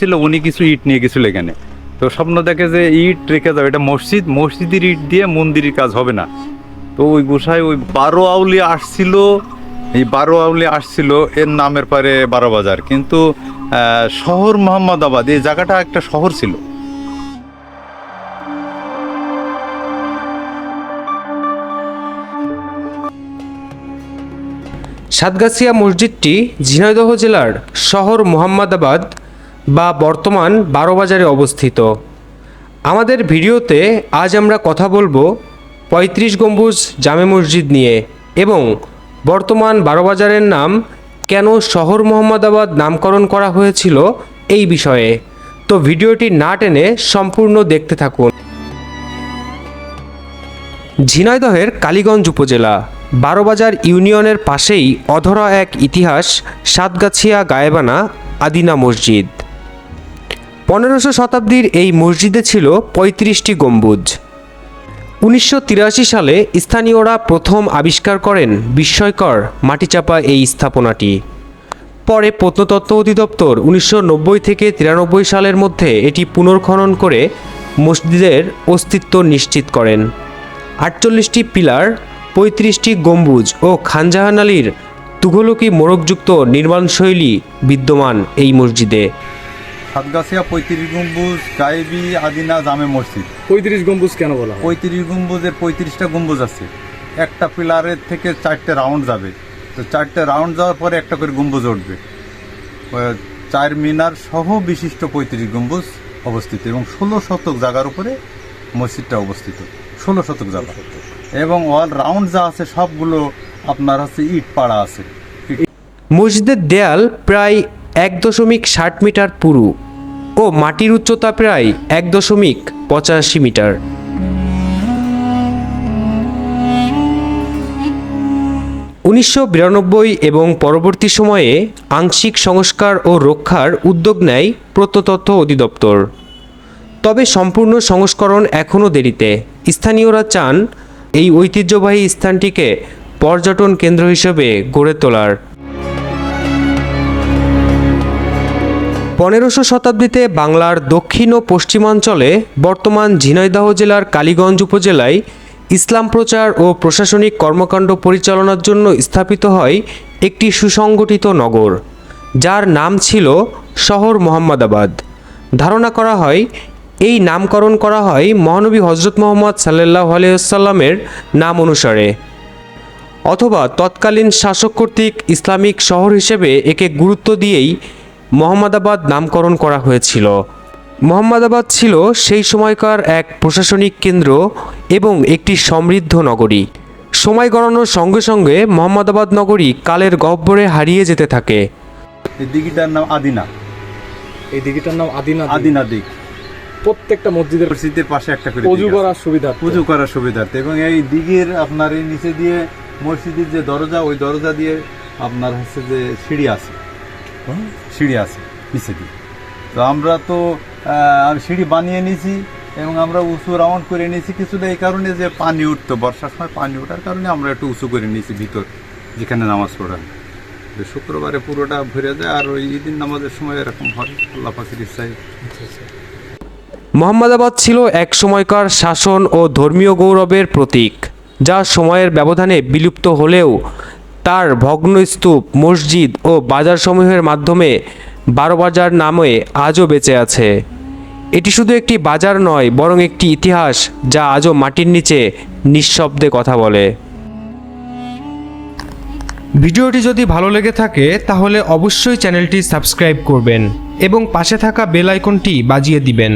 ছিল, উনি কিছু ইট নিয়ে গেছিল এখানে। তো স্বপ্ন দেখে যে ইট রেখে যাবে, এটা মসজিদ, মসজিদের ইট দিয়ে মন্দিরের কাজ হবে না। তো ওই গোসাই ওই বারো আউলি আসছিল, এই বারো আউলি আসছিল, এর নামের পারে বারো বাজার। কিন্তু শহর মোহাম্মদাবাদ, এই জায়গাটা একটা শহর ছিল। সাতগাছিয়া মসজিদটি ঝিনাইদহ জেলার শহর মোহাম্মদাবাদ বা বর্তমান বারোবাজারে অবস্থিত। আমাদের ভিডিওতে আজ আমরা কথা বলব পঁয়ত্রিশ গম্বুজ জামে মসজিদ নিয়ে এবং বর্তমান বারোবাজারের নাম কেন শহর মোহাম্মদাবাদ নামকরণ করা হয়েছিল এই বিষয়ে। তো ভিডিওটি না টেনে সম্পূর্ণ দেখতে থাকুন। ঝিনাইদহের কালীগঞ্জ উপজেলা বারোবাজার ইউনিয়নের পাশেই অধরা এক ইতিহাস, সাতগাছিয়া, গায়েবানা, আদিনা মসজিদ। পনেরোশো শতাব্দীর এই মসজিদে ছিল পঁয়ত্রিশটি গম্বুজ। উনিশশো তিরাশি সালে স্থানীয়রা প্রথম আবিষ্কার করেন বিস্ময়কর মাটিচাপা এই স্থাপনাটি। পরে প্রত্নতত্ত্ব অধিদপ্তর উনিশশো নব্বই থেকে তিরানব্বই সালের মধ্যে এটি পুনর্খনন করে মসজিদের অস্তিত্ব নিশ্চিত করেন। আটচল্লিশটি পিলার, পঁয়ত্রিশটি গম্বুজ ও খানজাহান আলীর তুঘলকি মোড়কযুক্ত নির্মাণশৈলী বিদ্যমান এই মসজিদে। সাতগাছিয়া পঁয়ত্রিশ গম্বুজ গায়েবি আদিনা জামে মসজিদ। পঁয়ত্রিশ গম্বুজ কেন বলা হয়? পঁয়ত্রিশ গম্বুজের পঁয়ত্রিশটা গম্বুজ আছে। একটা পিলারের থেকে চারটে রাউন্ড যাবে। তো চারটে রাউন্ড যাওয়ার পরে একটা করে গম্বুজ উঠবে। আহ, চার মিনার সহ বিশিষ্ট পঁয়ত্রিশ গম্বুজ অবস্থিত এবং ষোলো শতক জায়গার উপরে মসজিদটা অবস্থিত। ষোলো শতক জায়গা এবং অল রাউন্ড যা আছে সবগুলো আপনার হচ্ছে ইট পাড়া আছে। মসজিদের দেয়াল প্রায় এক দশমিক ষাট মিটার পুরু। ও মাটির উচ্চতা প্রায় এক দশমিক পঁচাশি মিটার। উনিশশো বিরানব্বই এবং পরবর্তী সময়ে আংশিক সংস্কার ও রক্ষার উদ্যোগ নেয় প্রত্নতত্ত্ব অধিদপ্তর। তবে সম্পূর্ণ সংস্করণ এখনও দেরিতে। স্থানীয়রা চান এই ঐতিহ্যবাহী স্থানটিকে পর্যটন কেন্দ্র হিসেবে গড়ে তোলার। পনেরোশো শতাব্দীতে বাংলার দক্ষিণ ও পশ্চিমাঞ্চলে বর্তমান ঝিনাইদহ জেলার কালীগঞ্জ উপজেলায় ইসলাম প্রচার ও প্রশাসনিক কর্মকাণ্ড পরিচালনার জন্য স্থাপিত হয় একটি সুসংগঠিত নগর, যার নাম ছিল শহর মোহাম্মদাবাদ। ধারণা করা হয়, এই নামকরণ করা হয় মহানবী হজরত মোহাম্মদ সাল্লাহ আলিয়াল্লামের নাম অনুসারে, অথবা তৎকালীন শাসক কর্তৃক ইসলামিক শহর হিসেবে একে গুরুত্ব দিয়েই মোহাম্মদাবাদ নামকরণ করা হয়েছিল। মোহাম্মদাবাদ ছিল সেই সময়কার এক প্রশাসনিক কেন্দ্র এবং একটি সমৃদ্ধ নগরী। সময় গড়ানোর সঙ্গে সঙ্গে মোহাম্মদাবাদ নগরী কালের গহ্বরে হারিয়ে যেতে থাকে। এই দিঘিটার নাম আদিনা। এই দিঘিটার নাম আদিনা। আদিনা দিঘ। প্রত্যেকটা মসজিদের মসজিদের পাশে একটা করে অজু করার সুবিধা পুজো করার সুবিধার্থে। এবং এই দিঘির আপনার এই নিচে দিয়ে মসজিদের যে দরজা ওই দরজা দিয়ে আপনার হচ্ছে যে সিঁড়ি আছে। সিঁড়ি আছে নিচে দিয়ে তো আমরা তো সিঁড়ি বানিয়ে নিয়েছি এবং আমরা উঁচু রাউন্ড করে নিয়েছি। কিছুটা এই কারণে যে পানি উঠতো, বর্ষার সময় পানি ওঠার কারণে আমরা একটু উঁচু করে নিয়েছি ভিতর, যেখানে নামাজ পড়ান তো শুক্রবারে পুরোটা ভরে যায় আর ওই ঈদিন নামাজের সময় এরকম হয়, আল্লাহ পাখির ইচ্ছায়। মোহাম্মদাবাদ ছিল এক সময়কার শাসন ও ধর্মীয় গৌরবের প্রতীক, যা সময়ের ব্যবধানে বিলুপ্ত হলেও তার ভগ্নস্তূপ, মসজিদ ও বাজারসমূহের মাধ্যমে বারো বাজার নামে আজও বেঁচে আছে। এটি শুধু একটি বাজার নয়, বরং একটি ইতিহাস যা আজও মাটির নিচে নিঃশব্দে কথা বলে। ভিডিওটি যদি ভালো লেগে থাকে, তাহলে অবশ্যই চ্যানেলটি সাবস্ক্রাইব করবেন এবং পাশে থাকা বেল আইকনটি বাজিয়ে দিবেন।